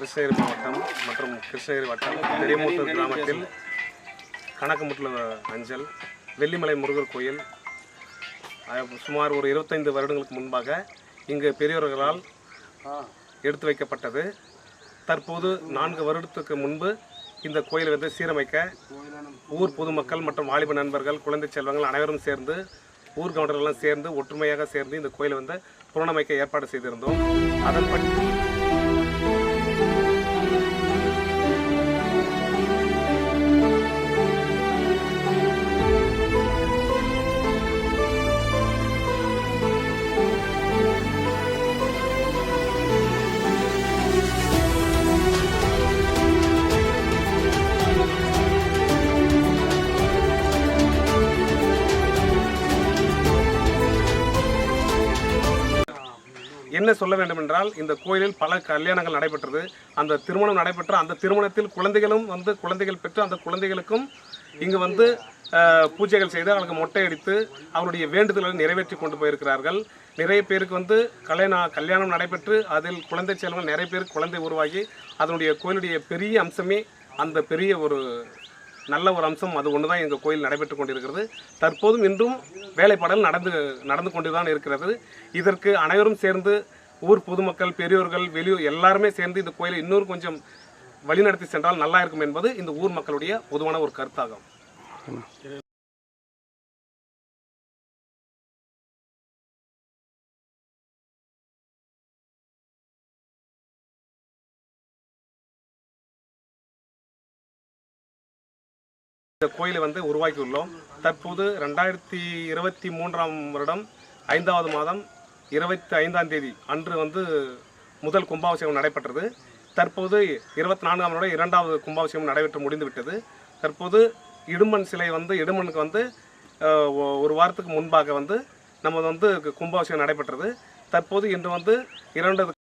கிருஷ்ணகிரி மாவட்டம் மற்றும் கிருஷ்ணகிரி வட்டம் பெரியமூட்டூர் கிராமத்தில் கணக்கமுட்டில் அஞ்சல் வெள்ளிமலை முருகர் கோயில் சுமார் ஒரு இருபத்தைந்து வருடங்களுக்கு முன்பாக இங்கு பெரியவர்களால் எடுத்து வைக்கப்பட்டது. தற்போது நான்கு வருடத்துக்கு முன்பு இந்த கோயிலை வந்து சீரமைக்க ஊர் பொதுமக்கள் மற்றும் வாலிப நண்பர்கள் குழந்தை செல்வங்கள் அனைவரும் சேர்ந்து ஊர் கவுண்டர்கள்லாம் சேர்ந்து ஒற்றுமையாக சேர்ந்து இந்த கோயிலை வந்து புனரமைக்க ஏற்பாடு செய்திருந்தோம். அதன்படி என்ன சொல்ல வேண்டும் என்றால் இந்த கோயிலில் பல கல்யாணங்கள் நடைபெற்றது. அந்த திருமணம் நடைபெற்ற அந்த திருமணத்தில் குழந்தைகளும் வந்து குழந்தைகள் பெற்று அந்த குழந்தைகளுக்கும் இங்கு வந்து பூஜைகள் செய்து அவர்களுக்கு மொட்டை அடித்து அவருடைய வேண்டுதல்களை நிறைவேற்றி கொண்டு போயிருக்கிறார்கள். நிறைய பேருக்கு வந்து கல்யாண கல்யாணம் நடைபெற்று அதில் குழந்தை செல்வங்கள் நிறைய பேருக்கு குழந்தை உருவாகி அதனுடைய கோயிலுடைய பெரிய அம்சமே அந்த பெரிய ஒரு நல்ல ஒரு அம்சம். அது ஒன்று தான் எங்கள் கோயில் நடைபெற்று கொண்டிருக்கிறது. தற்போதும் இன்றும் வேலைப்பாடல் நடந்து நடந்து கொண்டு தான் இருக்கிறது. இதற்கு அனைவரும் சேர்ந்து ஊர் பொதுமக்கள் பெரியோர்கள் வெளியூர் எல்லாருமே சேர்ந்து இந்த கோயிலை இன்னொரு கொஞ்சம் வழிநடத்தி சென்றால் நல்லா இருக்கும் என்பது இந்த ஊர் மக்களுடைய பொதுவான ஒரு கருத்தாகும். இந்த கோயிலை வந்து உருவாக்கியுள்ளோம். தற்போது ரெண்டாயிரத்தி இருபத்தி மூன்றாம் வருடம் ஐந்தாவது மாதம் இருபத்தி ஐந்தாம் தேதி அன்று வந்து முதல் கும்பாபிஷேகம் நடைபெற்றது. தற்போது இருபத்தி நான்காம் வருடம் இரண்டாவது கும்பாபிஷேகம் நடைபெற்று முடிந்துவிட்டது தற்போது இடுமன் சிலை வந்து இடுமனுக்கு வந்து ஒரு வாரத்துக்கு முன்பாக வந்து நம்ம வந்து கும்பாபிஷேகம் நடைபெற்றது. தற்போது இன்று வந்து இரண்டு